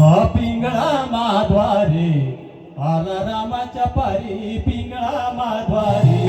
हा पिंगळा माध्वारे. आला रामाच्या पारी पिंगळा माध्वारी.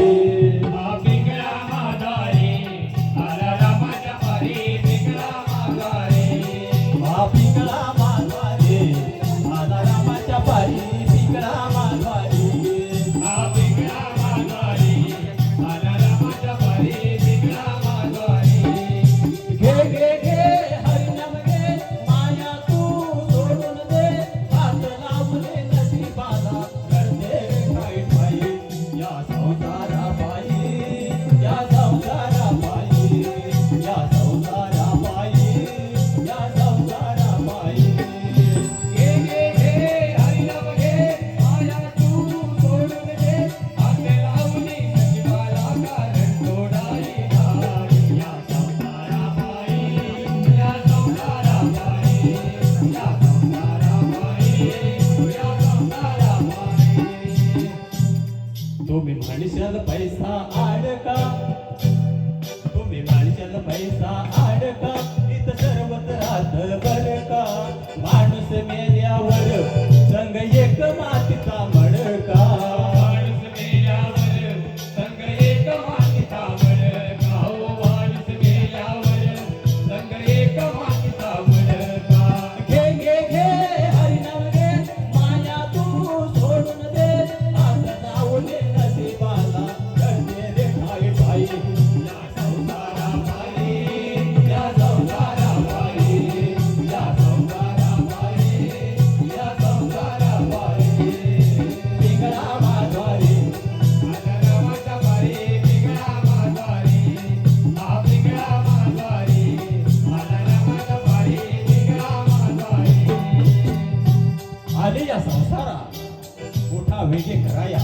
मोठा विजय कराया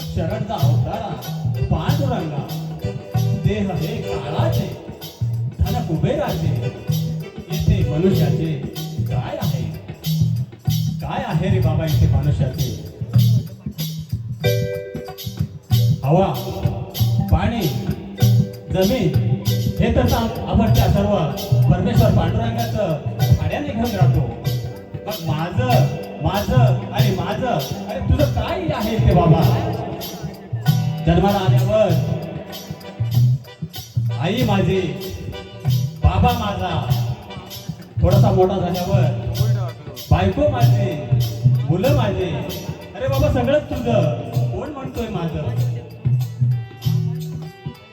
शरदला अवतारा पांडुरंगा देह हे काळाचे धन कुबेराचे इथे मनुष्याचे काय आहे? काय आहे रे बाबा इथे मनुष्याचे? हवा पाणी जमीन हे तर आपण त्या सर्व. परमेश्वर पांडुरंगाचं भाड्याने घेऊन राहतो. मग माझं माझं आणि माझं अरे तुझं काय आहे ते बाबा? जन्माला आल्यावर आई माझी बाबा माझा थोडासा मोठा झाल्यावर बायको माझी मुलं माझे. अरे बाबा सगळंच तुझं. कोण म्हणतोय माझं?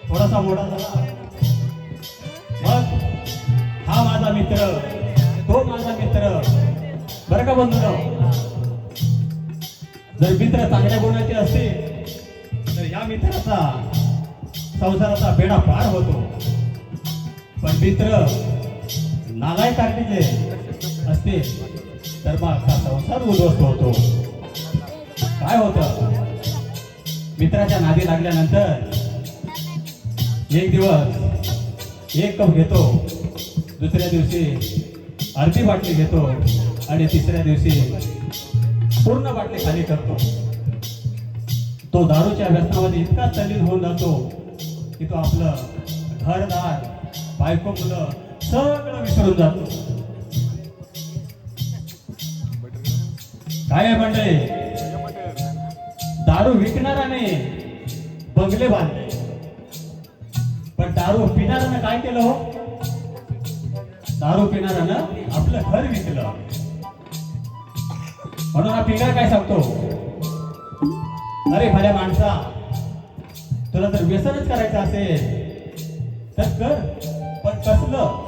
थोडासा मोठा झाला. मग हा माझा मित्र तो माझा मित्र. बरं का बंधू जर मित्र चांगल्या गुणाचे असतील तर या मित्राचा संसाराचा बेडा पार होतो. पण मित्र नालाय काढलेले असते तर मग हा संसार उद्ध्वस्त होतो. काय होतं? मित्राच्या नादी लागल्यानंतर एक दिवस एक कप घेतो दुसऱ्या दिवशी अर्धी बाटली घेतो. आणि तिसऱ्या दिवशी पूर्ण बाटली खाली करतो. तो दारूच्या व्यसनामध्ये इतका तल्लीन होऊन जातो की तो आपलं घरदार बायको मुलं सगळं विसरून जातो. काय आहे मंडळी? दारू विकणाराने बंगले बांधले. पण दारू पिणाऱ्यानं काय केलं हो? दारू पिणाऱ्यानं आपलं घर विकलं. म्हणून हा पिंगळा काय सांगतो? अरे भल्या माणसा तुला जर व्यसनच करायचं असेल तर कर. पण कसलं?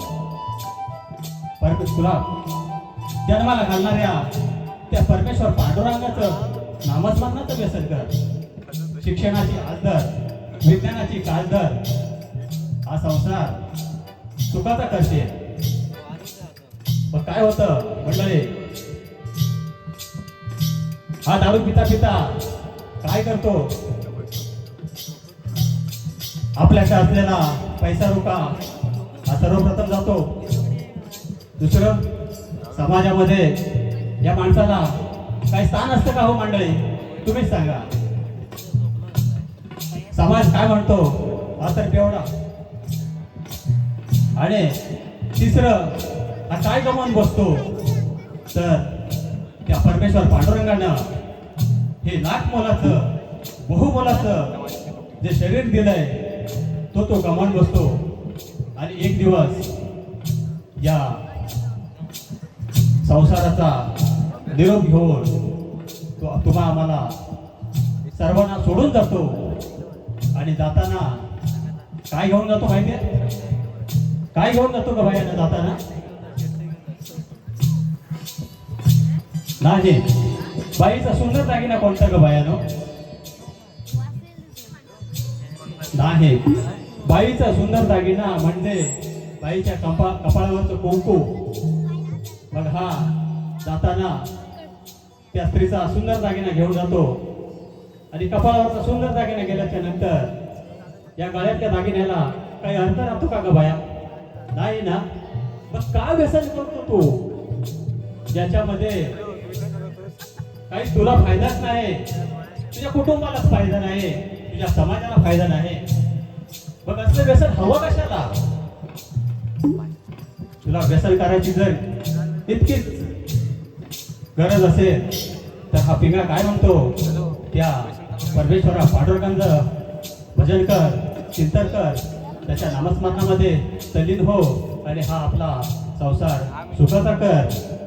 पर तुला जन्माला घालणाऱ्या त्या परमेश्वर पांडुरंगाचं नामस्मरणाचं व्यसन कर. शिक्षणाची आदर विज्ञानाची कालदर हा संसार सुखाचा करते मग काय होतं? मंडळी हा दारू पिता पिता काय करतो? आपल्याकडे असलेला पैसा रुका. हा सर्वप्रथम जातो. दुसरं समाजामध्ये या माणसाला काही स्थान असतं का हो मंडळी? तुम्हीच सांगा. समाज काय म्हणतो? हा तर केवढा आणि तिसरं हा काय गमावून बसतो? तर त्या परमेश्वर पांडुरंगानं हे लाख मोलाचं बहुमोलाचं जे शरीर दिलंय तो तो गमावून बसतो. आणि एक दिवस या संसाराचा निरोप घेऊन तो तुम्हा आम्हाला सर्वांना सोडून जातो. आणि जाताना काय घेऊन जातो माहितीये काय घेऊन जातो का भाई जाताना? नाही. बाईचा सुंदर दागिना कोणता ग बायानो? नाही. बाईचा सुंदर दागिना म्हणजे बाईच्या कपा कपाळावरचं कुंकू. मग हा जाताना त्या स्त्रीचा सुंदर दागिना घेऊन जातो. आणि कपाळावरचा सुंदर दागिना गेल्याच्यानंतर या गळ्यातल्या दागिन्याला काही अर्थ राहतो का ग बाया? नाही ना? मग का व्यसन करतो तू? ज्याच्यामध्ये काही तुला फायदाच नाही. तुझ्या कुटुंबालाच फायदा नाही. तुझ्या समाजाला फायदा नाही. मग असलं व्यसन हवं कशाला? तुला व्यसन करायची जर इतकीच गरज असेल तर हा पिंगळा काय म्हणतो? त्या परमेश्वरा पांडुरंगांचं भजन कर चिंतन कर. त्याच्या नामस्मरणामध्ये तल्लीन हो आणि हा आपला संसार सुखाचा कर.